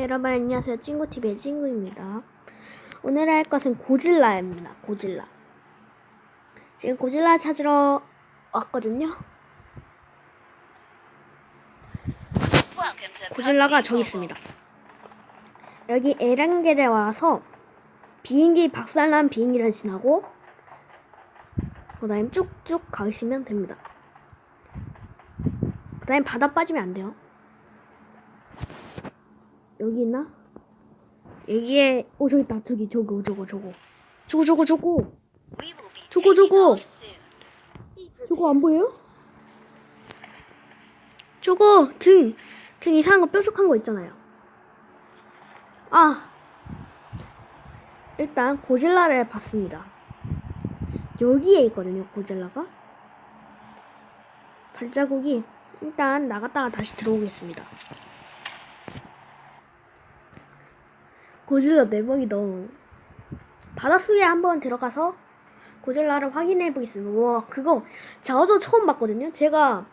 네, 여러분 안녕하세요. 찡구TV의 찡구입니다. 오늘 할 것은 고질라입니다. 고질라. 지금 고질라 찾으러 왔거든요. 고질라가 저기 있습니다. 여기 에란겔에 와서 비행기 박살난 비행기를 지나고 그 다음에 쭉쭉 가시면 됩니다. 그 다음에 바다 빠지면 안 돼요. 여기 있나? 여기에 오 저기 있다 저기 저거 저거 저거 저거 저거 저거 저거 저거 저거 안 보여요? 저거 등등 이상한 거 뾰족한 거 있잖아요. 아 일단 고질라를 봤습니다. 여기에 있거든요 고질라가 발자국이 일단 나갔다가 다시 들어오겠습니다. 고질라 대박이다. 바닷속에 한번 들어가서 고질라를 확인해 보겠습니다. 와, 그거 저도 처음 봤거든요. 제가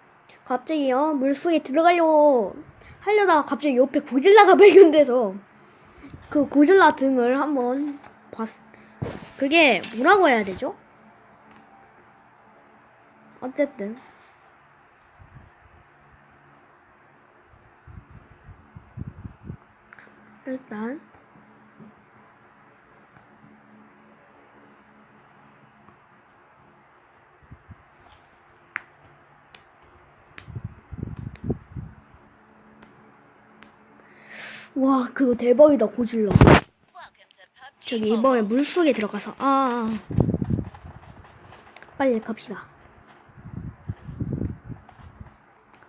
갑자기요 물속에 들어가려고 하려다가 갑자기 옆에 고질라가 발견돼서 그 고질라 등을 한번 봤. 그게 뭐라고 해야 되죠? 어쨌든 일단 와 그거 대박이다 고질라 저기 이번에 물속에 들어가서 아 빨리 갑시다.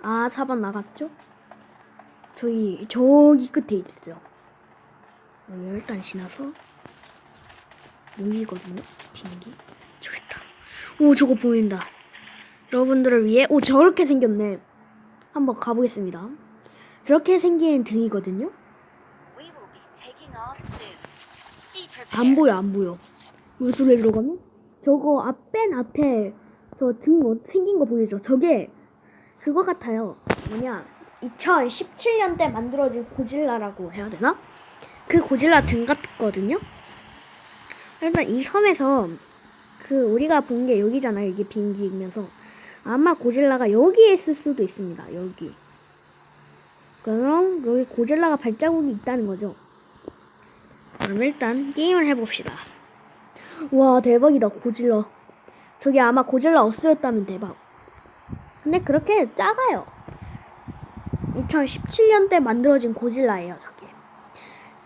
아 4번 나갔죠? 저기 저기 끝에 있어요 여기 일단 지나서 여기거든요 비행기 있다. 오 저거 보인다. 여러분들을 위해 오 저렇게 생겼네. 한번 가보겠습니다. 저렇게 생긴 등이거든요 안 보여 안 보여. 물속에 들어가면? 저거 앞맨 앞에 저등 생긴 거 보이죠? 저게 그거 같아요. 뭐냐 2017년대 만들어진 고질라라고 해야 되나? 그 고질라 등 같거든요? 일단 이 섬에서 그 우리가 본 게 여기잖아요 이게 비행기이면서. 아마 고질라가 여기에 있을 수도 있습니다 여기. 그럼 여기 고질라가 발자국이 있다는 거죠 그럼 일단 게임을 해봅시다. 와 대박이다 고질라. 저기 아마 고질라 어스였다면 대박. 근데 그렇게 작아요. 2017년대 만들어진 고질라예요 저게.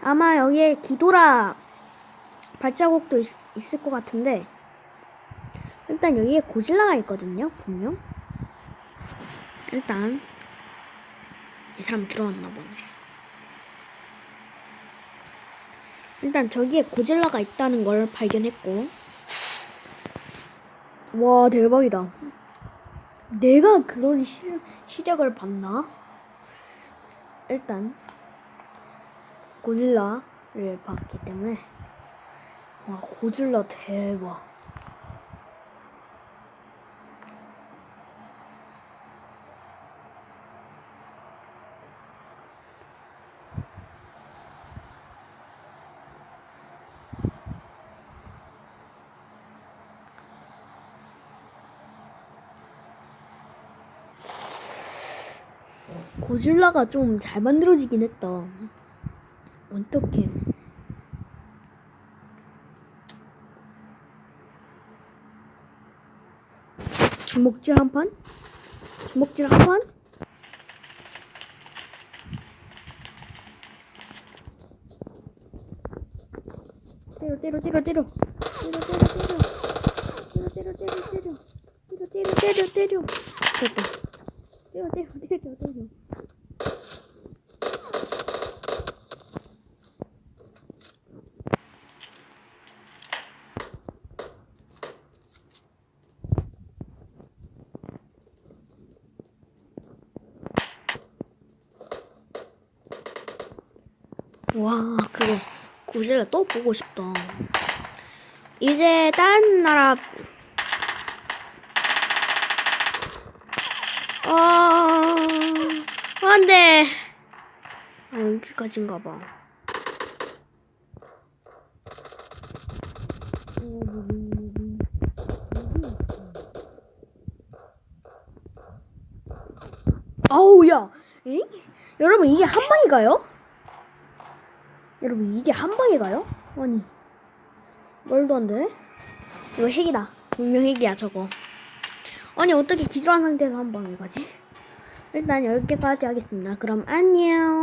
아마 여기에 기도라 발자국도 있, 있을 것 같은데 일단 여기에 고질라가 있거든요 분명. 일단 이 사람 들어왔나 보네. 일단 저기에 고질라가 있다는 걸 발견했고. 와 대박이다. 내가 그런 시, 시작을 봤나? 일단 고질라를 봤기 때문에. 와 고질라 대박 고질라가 좀 잘 만들어지긴 했다. 어떡해. 주먹질 한 판? 주먹질 한 판? 때려 때려 때려 때려 때려 때려 때려 때려 때려 때려 때려 때려 때려 때려 때려 됐다 때려 때려 때려 때려 와 그거 고질라 또 보고 싶다. 이제 다른 나라 어 안돼 아, 여기까지인가 봐. 아우 야, 엥? 여러분 이게 한 방에 가요? 여러분 이게 한 방에 가요? 아니 말도 안 돼. 이거 핵이다. 분명 핵이야 저거. 아니 어떻게 기절한 상태에서 한 방에 가지? 일단 10개까지 하겠습니다. 그럼 안녕.